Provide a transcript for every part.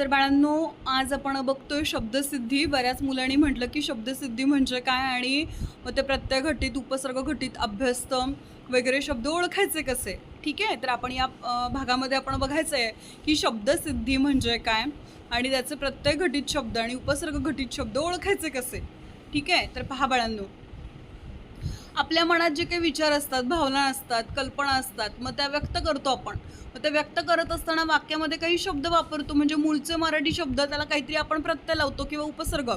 तर बाळांनो आज आपण बघतोय शब्दसिद्धी. बऱ्याच मुलांनी म्हटलं की शब्दसिद्धी म्हणजे काय आणि मग ते प्रत्यय घटित उपसर्ग घटित अभ्यस्तम वगैरे शब्द ओळखायचे कसे? ठीक आहे? तर आपण या भागामध्ये आपण बघायचं आहे की शब्दसिद्धी म्हणजे काय आणि त्याचे प्रत्यय घटित शब्द आणि उपसर्ग घटित शब्द ओळखायचे कसे? ठीक आहे? तर पहा बाळांनो. आपल्या मनात जे काही विचार असतात भावना असतात कल्पना असतात मग त्या व्यक्त करतो आपण. मग त्या व्यक्त करत असताना वाक्यामध्ये काही शब्द वापरतो म्हणजे मूळचे मराठी शब्द त्याला काहीतरी आपण प्रत्यय लावतो किंवा उपसर्ग.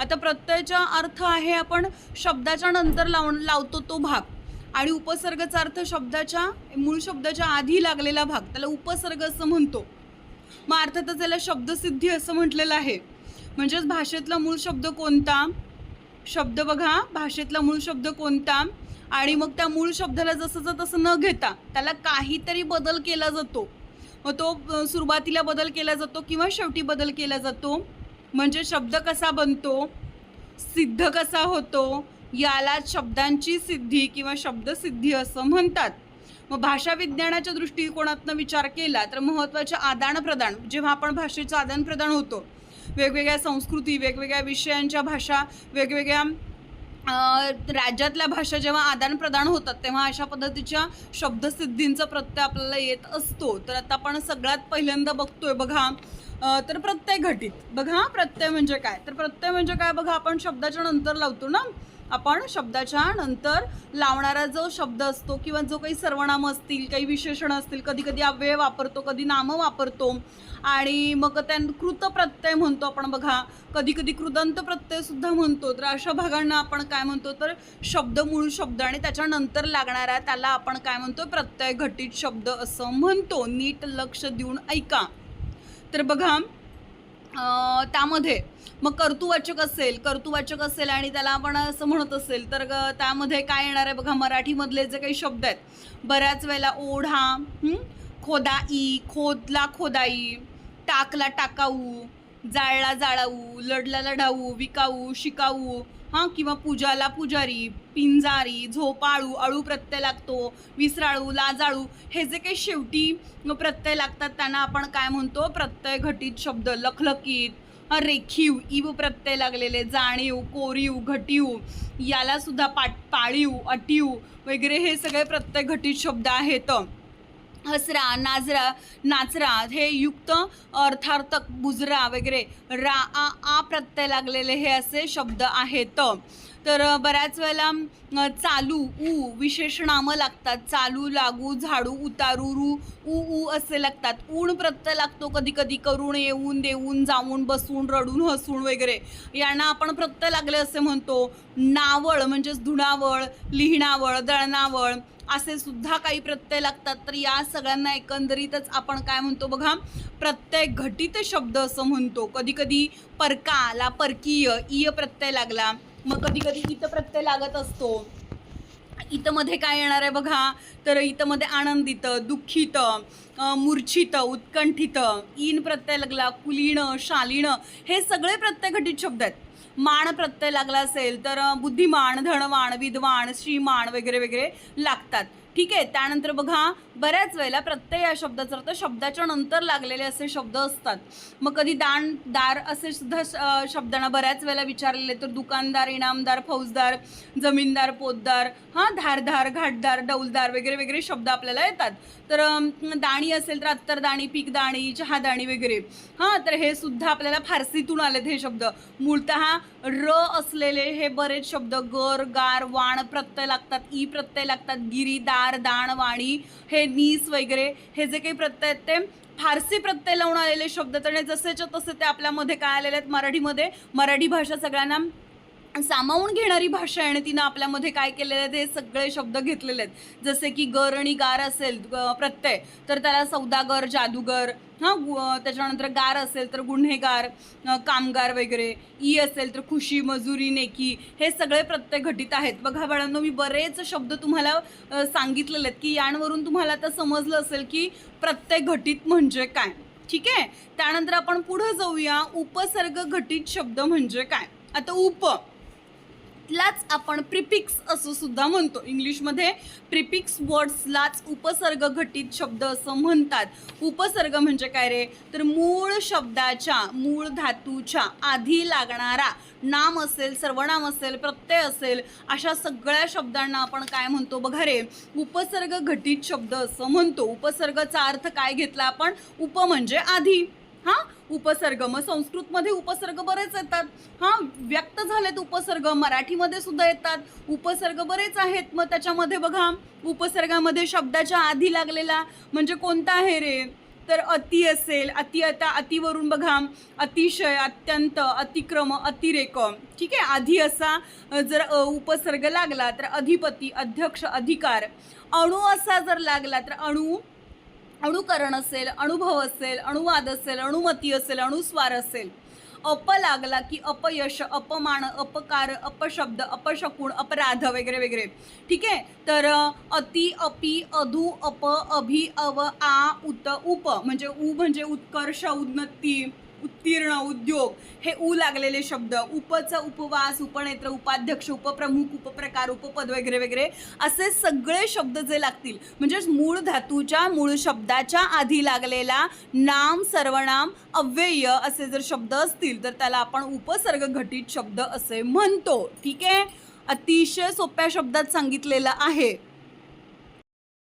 आता प्रत्ययाचा अर्थ आहे आपण शब्दाच्या नंतर लावून लावतो तो भाग. आणि उपसर्गाचा अर्थ शब्दाच्या मूळ शब्दाच्या आधी लागलेला भाग त्याला उपसर्ग असं म्हणतो. मग अर्थातच त्याला शब्दसिद्धी असं म्हटलेलं आहे. म्हणजेच भाषेतला मूळ शब्द कोणता? शब्द बघा भाषेतला मूळ शब्द कोणता? आणि मग त्या मूळ शब्दाला जसंचं तसं न घेता त्याला काहीतरी बदल केला जातो. मग तो सुरुवातीला बदल केला जातो किंवा शेवटी बदल केला जातो. म्हणजे शब्द कसा बनतो? सिद्ध कसा होतो? याला शब्दांची सिद्धी किंवा शब्दसिद्धी असं म्हणतात. मग भाषा विज्ञानाच्या दृष्टिकोनातनं विचार केला तर महत्त्वाचे आदानप्रदान. जेव्हा आपण भाषेचं आदानप्रदान होतो वेगवेगळ्या संस्कृती वेगवेगळ्या विषयांच्या भाषा वेगवेगळ्या राज्यातल्या भाषा जेव्हा आदानप्रदान होतात तेव्हा अशा पद्धतीच्या शब्दसिद्धींचा प्रत्यय आपल्याला येत असतो. तर आता आपण सगळ्यात पहिल्यांदा बघतोय बघा तर प्रत्यय घटित. बघा प्रत्यय म्हणजे काय? तर प्रत्यय म्हणजे काय? बघा आपण शब्दाच्या नंतर लावतो ना? आपण शब्दाच्या नंतर लावणारा जो शब्द असतो किंवा जो काही सर्वनाम असतील काही विशेषणं असतील कधी कधी अव्यय वापरतो कधी नामं वापरतो आणि मग त्या कृत प्रत्यय म्हणतो आपण बघा. कधी कधी कृदंत प्रत्ययसुद्धा म्हणतो. तर अशा भागांना आपण काय म्हणतो? तर शब्द मूळ शब्द आणि त्याच्यानंतर लागणारा त्याला आपण काय म्हणतो? प्रत्यय घटित शब्द असं म्हणतो. नीट लक्ष देऊन ऐका. तर बघा त्यामध्ये मग कर्तुवाचक असेल कर्तुवाचक असेल आणि त्याला आपण असं म्हणत असेल तर ग- त्यामध्ये काय येणार आहे बघा मराठीमधले जे काही शब्द आहेत. बऱ्याच वेळेला ओढा खोदाई खोदला खोदाई टाकला टाकाऊ जाळला जाळाऊ लढला लढाऊ विकाऊ शिकाऊ हां? किंवा पूजाला पुजारी पिंजारी झोपाळू अळू प्रत्यय लागतो विसराळू लाजाळू हे जे काही शेवटी प्रत्यय लागतात त्यांना आपण काय म्हणतो? प्रत्यय घटित शब्द लखलखीत रेखीव इव प्रत्यय लागलेले जाणीव कोरीव घटीव याला सुद्धा पाट पाळीव अटीव वगैरे हे सगळे प्रत्यय घटित शब्द आहेत. हसरा नाजरा नाचरा हे युक्त अर्थार्थक बुजरा वगैरे रा आ आ प्रत्यय लागलेले हे असे शब्द आहेत. तर बऱ्याच वेळेला चालू ऊ विशेष नामं लागतात. चालू लागू झाडू उतारू रू ऊ ऊ असे लागतात. ऊण प्रत्यय लागतो कधी कधी. करून येऊन देऊन जाऊन बसून रडून हसून वगैरे. यांना आपण प्रत्यय लागले असे म्हणतो. नावळ म्हणजेच धुणावळ लिहिणावळ दळणावळ असे सुद्धा काही प्रत्यय लागतात. तर या सगळ्यांना एकंदरीतच आपण काय म्हणतो बघा? प्रत्यय घटित शब्द असं म्हणतो. कधी कधी परकाला परकीय इय प्रत्यय लागला. मग कधी कधी इथं प्रत्यय लागत असतो. इथमध्ये काय येणार आहे बघा. तर इथमध्ये आनंदित दुःखित मूर्छित उत्कंठित इन प्रत्यय लागला कुलीण शालीण हे सगळे प्रत्यय घटित शब्द आहेत. मान प्रत्यय लागला असेल तर बुद्धिमान धनवान विद्वान श्रीमान वगैरे वगैरे लागतात. ठीक आहे त्यानंतर बघा बऱ्याच वेळेला प्रत्यय या शब्दाचा अर्थ शब्दाच्या नंतर लागलेले असे शब्द असतात. मग कधी दान दार असे सुद्धा श- शब्दांना बऱ्याच वेळेला विचारलेले तर दुकानदार इनामदार फौजदार जमीनदार पोतदार हां धारधार घाटदार डौलदार वगैरे वगैरे शब्द आपल्याला येतात. तर दाणी असेल तर अत्तरदाणी पीकदाणी चहादाणी वगैरे. हां तर हे सुद्धा आपल्याला फारसीतून आलेत हे शब्द. मूळत र असलेले हे बरेच शब्द गर गार वाण प्रत्यय लागतात ई प्रत्यय लागतात गिरी दार दाण वाणी हे नीस वगैरे हे जे काही प्रत्यय आहेत ते फारसी प्रत्यय लावून आलेले शब्द आहेत. आणि जसेच्या तसे ते आपल्यामध्ये काय आलेले आहेत मराठीमध्ये. मराठी भाषा सगळ्यांना सामावून घेणारी भाषा आहे आणि तिनं आपल्यामध्ये काय केलेलं आहे ते सगळे शब्द घेतलेले आहेत. जसे की गर आणि गार असेल प्रत्यय तर त्याला सौदागर जादूगर हां त्याच्यानंतर गार असेल तर गुन्हेगार कामगार वगैरे ई असेल तर खुशी मजुरी नेकी हे सगळे प्रत्यय घटित आहेत. बघा बाळांनो मी बरेच शब्द तुम्हाला सांगितलेले आहेत की यांवरून तुम्हाला आता समजलं असेल की प्रत्यय घटित म्हणजे काय. ठीक आहे? त्यानंतर आपण पुढं जाऊया. उपसर्ग घटित शब्द म्हणजे काय? आता उप. घटितलाच आपण प्रिपिक्स असं सुद्धा म्हणतो. इंग्लिशमध्ये प्रिपिक्स वर्ड्सलाच उपसर्ग घटित शब्द असं म्हणतात. उपसर्ग म्हणजे काय रे? तर मूळ शब्दाच्या मूळ धातूच्या आधी लागणारा नाम असेल सर्वनाम असेल प्रत्यय असेल अशा सगळ्या शब्दांना आपण काय म्हणतो? बघा रे उपसर्ग घटित शब्द असं म्हणतो. उपसर्गाचा अर्थ काय घेतला आपण? उप म्हणजे आधी. हां? उपसर्ग. मग संस्कृतमध्ये उपसर्ग बरेच येतात. हां व्यक्त झालेत उपसर्ग. मराठीमध्ये सुद्धा येतात. उपसर्ग बरेच आहेत. मग त्याच्यामध्ये बघा उपसर्गामध्ये शब्दाच्या आधी लागलेला म्हणजे कोणता आहे रे? तर अति असेल. अति आता अतिवरून बघा. अतिशय अत्यंत अतिक्रम अतिरेक. ठीक आहे? आधी असा जर उपसर्ग लागला तर अधिपती अध्यक्ष अधिकार. अणू असा जर लागला तर अणू अणुकरण असेल अनुभव असेल अणुवाद असेल अणुमती असेल अणुस्वार असेल. अप लागला की अपयश अपमान अपकार अपशब्द अपशकुण अपराध वगैरे वगैरे. ठीक आहे? तर अति अपि अधू अप अभि अव आ उत उप. म्हणजे उ म्हणजे उत्कर्ष उन्नती. उत्तीर्ण उद्योग हे ऊ लागलेले शब्द उपचा उपवास उपनेत्र उपाध्यक्ष उपप्रमुख उपप्रकार उपपद वगैरे वगैरे असे सगळे शब्द जे लागतील म्हणजेच मूळ धातूच्या मूळ शब्दाच्या आधी लागलेला नाम सर्वनाम अव्यय असे जर शब्द असतील तर त्याला आपण उपसर्ग घटित शब्द असे म्हणतो. ठीक आहे? अतिशय सोप्या शब्दात सांगितलेलं आहे.